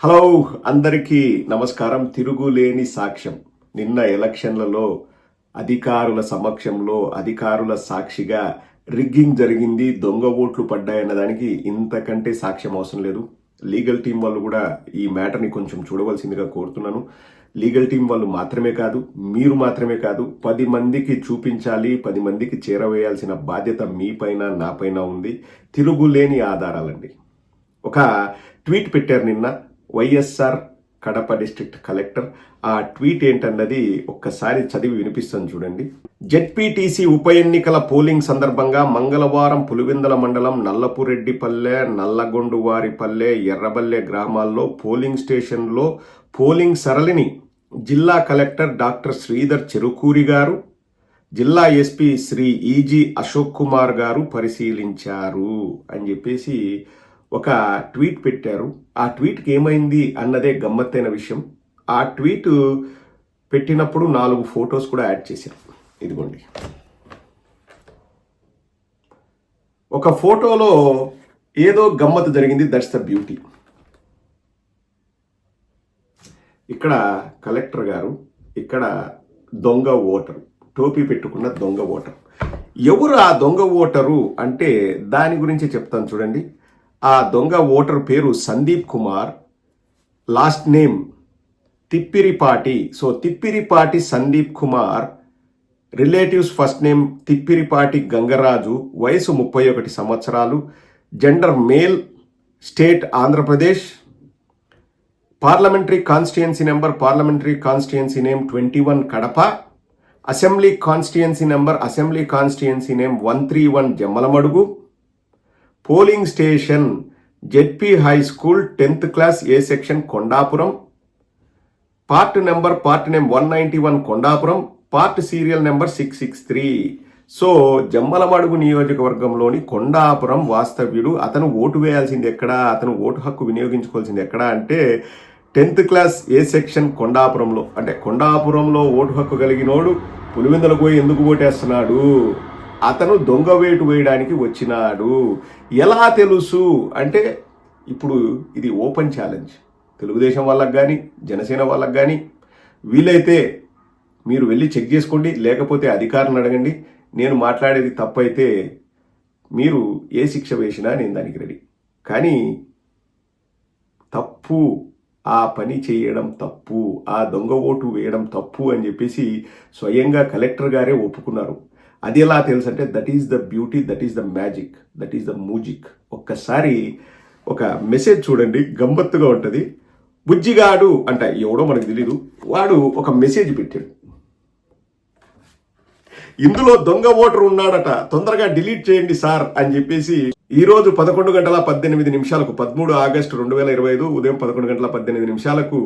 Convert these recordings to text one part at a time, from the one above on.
Hello అందరికీ నమస్కారం. తిరుగులేని సాక్ష్యం. నిన్న ఎలక్షన్లలో అధికారుల సమక్షంలో అధికారుల సాక్షిగా రిగ్గింగ్ జరిగింది. దొంగ ఓట్లు పడ్డాయన్న దానికి ఇంతకంటే సాక్ష్యం అవసరం లేదు. లీగల్ టీం వాళ్ళు కూడా ఈ మ్యాటర్ని కొంచెం చూడవలసిందిగా కోరుతున్నాను. లీగల్ టీం వాళ్ళు మాత్రమే కాదు మీరు మాత్రమే కాదు పది మందికి చూపించాలి పది మందికి చేరవేయాల్సిన బాధ్యత మీపైన నాపైన ఉంది. తిరుగులేని ఆధారాలండి. ఒక ట్వీట్ పెట్టారు నిన్న. YSR Kadapa district collector. ఆ ట్వీట్ ఏంటన్నది ఒక్కసారి చదివి వినిపిస్తాను చూడండి. జెడ్పీటీసీ ఉప ఎన్నికల పోలింగ్ సందర్భంగా మంగళవారం పులివెందుల మండలం నల్లపురెడ్డిపల్లె నల్లగొండువారిపల్లె ఎర్రబల్లె గ్రామాల్లో పోలింగ్ స్టేషన్లో పోలింగ్ సరళిని జిల్లా కలెక్టర్ డాక్టర్ శ్రీధర్ చెరుకూరి గారు జిల్లా ఎస్పీ శ్రీ ఈజీ అశోక్ కుమార్ గారు పరిశీలించారు అని చెప్పేసి ఒక ట్వీట్ పెట్టారు. ఆ ట్వీట్కి ఏమైంది అన్నదే గమ్మత్తైన విషయం. ఆ ట్వీట్ పెట్టినప్పుడు నాలుగు ఫొటోస్ కూడా యాడ్ చేశారు. ఇదిగోండి. ఒక ఫోటోలో ఏదో గమ్మత్తు జరిగింది. దట్స్ ద బ్యూటీ ఇక్కడ కలెక్టర్ గారు ఇక్కడ దొంగ ఓటరు టోపీ పెట్టుకున్న దొంగ ఓటర్. ఎవరు ఆ దొంగ ఓటరు అంటే దాని గురించి చెప్తాను చూడండి. ఆ దొంగ ఓటర్ పేరు Sandeep Kumar last name Tippiripati. So Tippiripati Sandeep Kumar relatives first name Tippiripati Gangaraju వయసు ముప్పై ఒకటి సంవత్సరాలు gender male state Andhra Pradesh parliamentary constituency number parliamentary constituency name twenty one Kadapa assembly constituency number assembly constituency name one three one Jammalamadugu polling station ZP high school tenth class A section Kondapuram. Part number part name one ninety one Kondapuram. Part serial number six six three. So Jammalamadugu నియోజకవర్గంలోని కొండాపురం వాస్తవ్యుడు అతను vote వేయాల్సింది ఎక్కడ? అతను vote హక్కు వినియోగించుకోవాల్సింది ఎక్కడ అంటే tenth class A section కొండాపురంలో. అంటే కొండాపురంలో ఓటు హక్కు కలిగినోడు పులివెందులకు పోయి ఎందుకు ఓటేస్తున్నాడు? అతను దొంగ వేటు వేయడానికి వచ్చినాడు. ఎలా తెలుసు? అంటే ఇప్పుడు ఇది ఓపెన్ ఛాలెంజ్. తెలుగుదేశం వాళ్ళకి కానీ జనసేన వాళ్ళకి కానీ వీలైతే మీరు వెళ్ళి చెక్ చేసుకోండి లేకపోతే అధికారులను అడగండి. నేను మాట్లాడేది తప్పైతే మీరు ఏ శిక్ష వేసినా నేను దానికి రెడీ. కానీ తప్పు ఆ పని చేయడం తప్పు ఆ దొంగ ఓటు వేయడం తప్పు అని చెప్పేసి స్వయంగా కలెక్టర్ గారే ఒప్పుకున్నారు. అది ఎలా తెలుసు అంటే that is the beauty that is the magic that is the music ఒక్కసారి ఒక మెసేజ్ చూడండి గమ్మత్తుగా ఉంటుంది. బుజ్జిగాడు అంట ఎవడో మనకు తెలీదు వాడు ఒక మెసేజ్ పెట్టాడు. ఇందులో దొంగ ఓటర్ ఉన్నాడట తొందరగా డిలీట్ చేయండి సార్ అని చెప్పేసి ఈ రోజు పదకొండు గంటల పద్దెనిమిది నిమిషాలకు పదమూడు ఆగస్టు రెండు వేల ఇరవై ఐదు ఉదయం పదకొండు గంటల పద్దెనిమిది నిమిషాలకు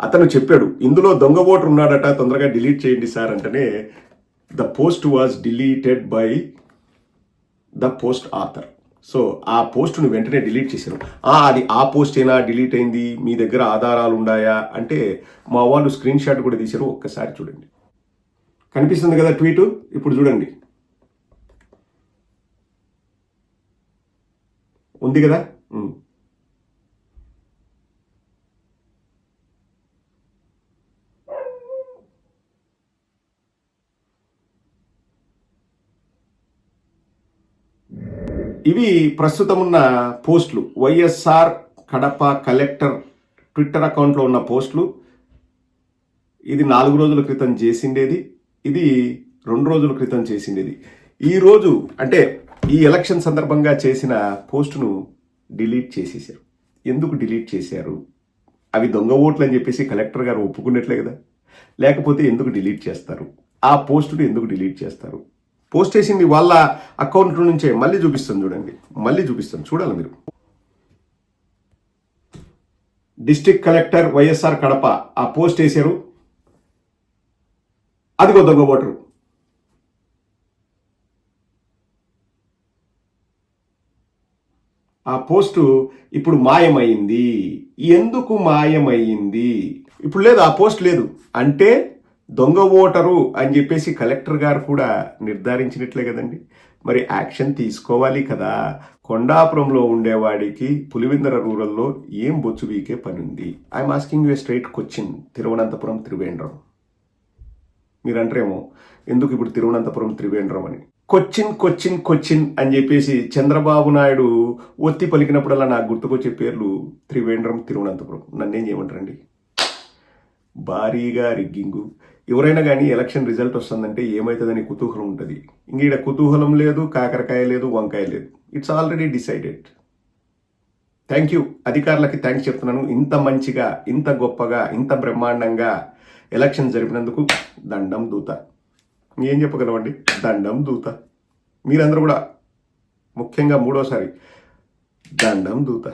అతను చెప్పాడు ఇందులో దొంగ ఓటర్ ఉన్నాడట తొందరగా డిలీట్ చేయండి సార్ అంటేనే the post was deleted by the post author so ఆ పోస్ట్ను వెంటనే డిలీట్ చేశారు. అది ఆ పోస్ట్ అయినా డిలీట్ అయింది? మీ దగ్గర ఆధారాలు ఉన్నాయా? అంటే మా వాళ్ళు స్క్రీన్ షాట్ కూడా తీశారు. ఒక్కసారి చూడండి. కనిపిస్తుంది కదా ట్వీట్ ఇప్పుడు చూడండి. ఉంది కదా? ఇవి ప్రస్తుతం ఉన్న పోస్టులు. వైఎస్ఆర్ కడప కలెక్టర్ ట్విట్టర్ అకౌంట్లో ఉన్న పోస్టులు. ఇది నాలుగు రోజుల క్రితం చేసిండేది. ఇది రెండు రోజుల క్రితం చేసిండేది. ఈ రోజు అంటే ఈ ఎలక్షన్ సందర్భంగా చేసిన పోస్టును డిలీట్ చేసేసారు ఎందుకు డిలీట్ చేశారు? అవి దొంగ ఓట్లు అని చెప్పేసి కలెక్టర్ గారు ఒప్పుకున్నట్లే కదా. లేకపోతే ఎందుకు డిలీట్ చేస్తారు? ఆ పోస్టును ఎందుకు డిలీట్ చేస్తారు? పోస్ట్ చేసింది వాళ్ళ అకౌంట్ నుంచే. మళ్ళీ చూపిస్తాను చూడండి. మళ్ళీ చూపిస్తాను. చూడాలి మీరు. డిస్ట్రిక్ట్ కలెక్టర్ వైఎస్ఆర్ కడప ఆ పోస్ట్ వేశారు అదిగో దొంగ ఓటరు. ఆ పోస్టు ఇప్పుడు మాయమైంది. ఎందుకు మాయమైంది? ఇప్పుడు లేదు ఆ పోస్ట్ లేదు. అంటే దొంగ ఓటరు అని చెప్పేసి కలెక్టర్ గారు కూడా నిర్ధారించినట్లే కదండి. మరి యాక్షన్ తీసుకోవాలి కదా. కొండాపురంలో ఉండేవాడికి పులివెందర రూరల్లో ఏం బొచ్చు వీకే పని ఉంది I'm asking you straight Cochin Thiruvananthapuram Trivandrum మీరంటారేమో ఎందుకు ఇప్పుడు తిరువనంతపురం త్రివేంద్రం అని? కొచ్చిన్ కొచ్చిన్ కొచ్చిన్ అని చెప్పేసి చంద్రబాబు నాయుడు ఒత్తి పలికినప్పుడల్లా నాకు గుర్తుకొచ్చే పేర్లు త్రివేంద్రం తిరువనంతపురం. నన్నేం చేయమంటారండి? భారీగా రిగ్గింగు. ఎవరైనా కానీ ఎలక్షన్ రిజల్ట్ వస్తుందంటే ఏమవుతుందని కుతూహలం ఉంటుంది. ఇంక ఈడ కుతూహలం లేదు కాకరకాయ లేదు వంకాయ లేదు. It's already decided thank you అధికారులకి థ్యాంక్స్ చెప్తున్నాను. ఇంత మంచిగా ఇంత గొప్పగా ఇంత బ్రహ్మాండంగా ఎలక్షన్ జరిపినందుకు దండం దూత. ఏం చెప్పగలవండి దండం దూత. మీరందరూ కూడా ముఖ్యంగా మూడోసారి దండం దూత.